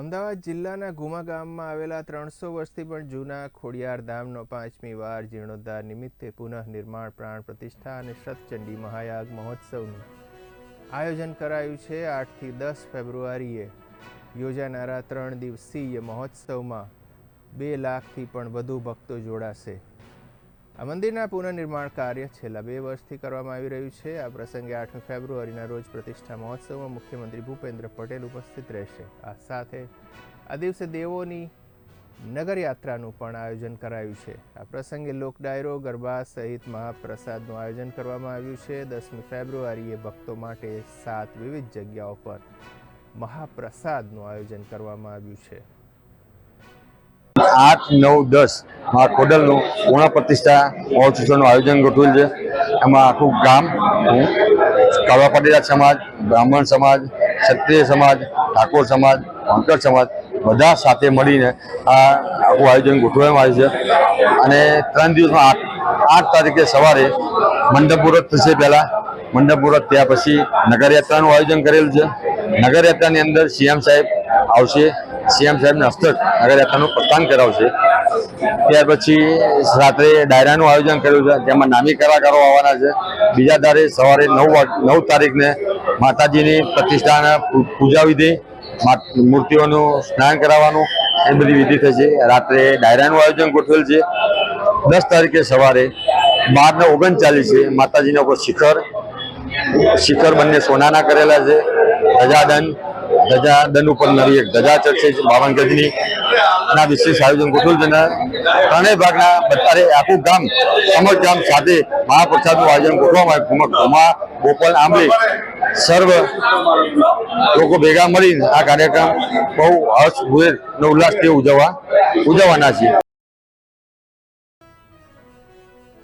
અમદાવાદ જિલ્લાના ગુમા ગામમાં આવેલા ત્રણસો વર્ષથી પણ જૂના ખોડિયાર ધામનો પાંચમી વાર જીર્ણોદ્ધાર નિમિત્તે પુનઃનિર્માણ પ્રાણ પ્રતિષ્ઠા અને શતચંડી મહાયાગ મહોત્સવનું આયોજન કરાયું છે. આઠથી દસ ફેબ્રુઆરીએ યોજાનારા ત્રણ દિવસીય મહોત્સવમાં બે લાખથી પણ વધુ ભક્તો જોડાશે. આ મંદિરના પુનઃનિર્માણ કાર્ય છેલ્લા બે વર્ષથી કરવામાં આવી રહ્યું છે. આ પ્રસંગે આઠમી ફેબ્રુઆરીના રોજ પ્રતિષ્ઠા મહોત્સવમાં મુખ્યમંત્રી ભૂપેન્દ્ર પટેલ ઉપસ્થિત રહેશે. આ સાથે આ દિવસે દેવોની નગરયાત્રાનું પણ આયોજન કરાયું છે. આ પ્રસંગે લોક ડાયરો, ગરબા સહિત મહાપ્રસાદનું આયોજન કરવામાં આવ્યું છે. દસમી ફેબ્રુઆરીએ ભક્તો માટે સાત વિવિધ જગ્યાઓ પર મહાપ્રસાદનું આયોજન કરવામાં આવ્યું છે. આઠ, નવ, દસ આ ખોડલનું પૂર્ણ પ્રતિષ્ઠા મહોત્સવનું આયોજન ગોઠવેલ છે. એમાં આખું ગામ કાળવા પાટીદાર સમાજ, બ્રાહ્મણ સમાજ, ક્ષત્રિય સમાજ, ઠાકોર સમાજ વણકર સમાજ બધા સાથે મળીને આ આખું આયોજન ગોઠવવામાં આવ્યું છે. અને ત્રણ દિવસમાં આઠ આઠ તારીખે સવારે મંડપ મુહૂર્ત થશે પહેલાં. મંડપ મુહૂર્ત થયા પછી નગરયાત્રાનું આયોજન કરેલું છે. નગરયાત્રાની અંદર સીએમ સાહેબ આવશે. સીએમ સાહેબને હસ્તક નગરયાત્રાનું પ્રસ્થાન કરાવશે. ત્યાર પછી રાત્રે ડાયરાનું આયોજન કર્યું છે. તેમાં નામી કલાકારો આવવાના છે. બીજા તારે સવારે નવ નવ તારીખને માતાજીની પ્રતિષ્ઠાના પૂજા વિધિ મૂર્તિઓનું સ્નાન કરાવવાનું એ બધી વિધિ થશે રાત્રે ડાયરાનું આયોજન ગોઠવેલ છે. દસ તારીખે સવારે બાર ને ઓગણચાલીસે માતાજીના ઉપર શિખર શિખર બંને સોનાના કરેલા છે. ધજાદન દંડ ઉપર નવી એક ધજા ચડશે બાવન ગજની ના વિશેષ આયોજન ગોઠવેલ છે ત્રણેય ભાગના બત્તારે આખું ગામ સમજ ગામ સાથે મહાપ્રસાદનું આયોજન ગોઠવવામાં આવ્યું. ઘુમા ગોપાલ આંબલી, સર્વ લોકો ભેગા મળીને આ કાર્યક્રમ બહુ અને ઉલ્લાસથી ઉજવવા, ઉજવવાના છે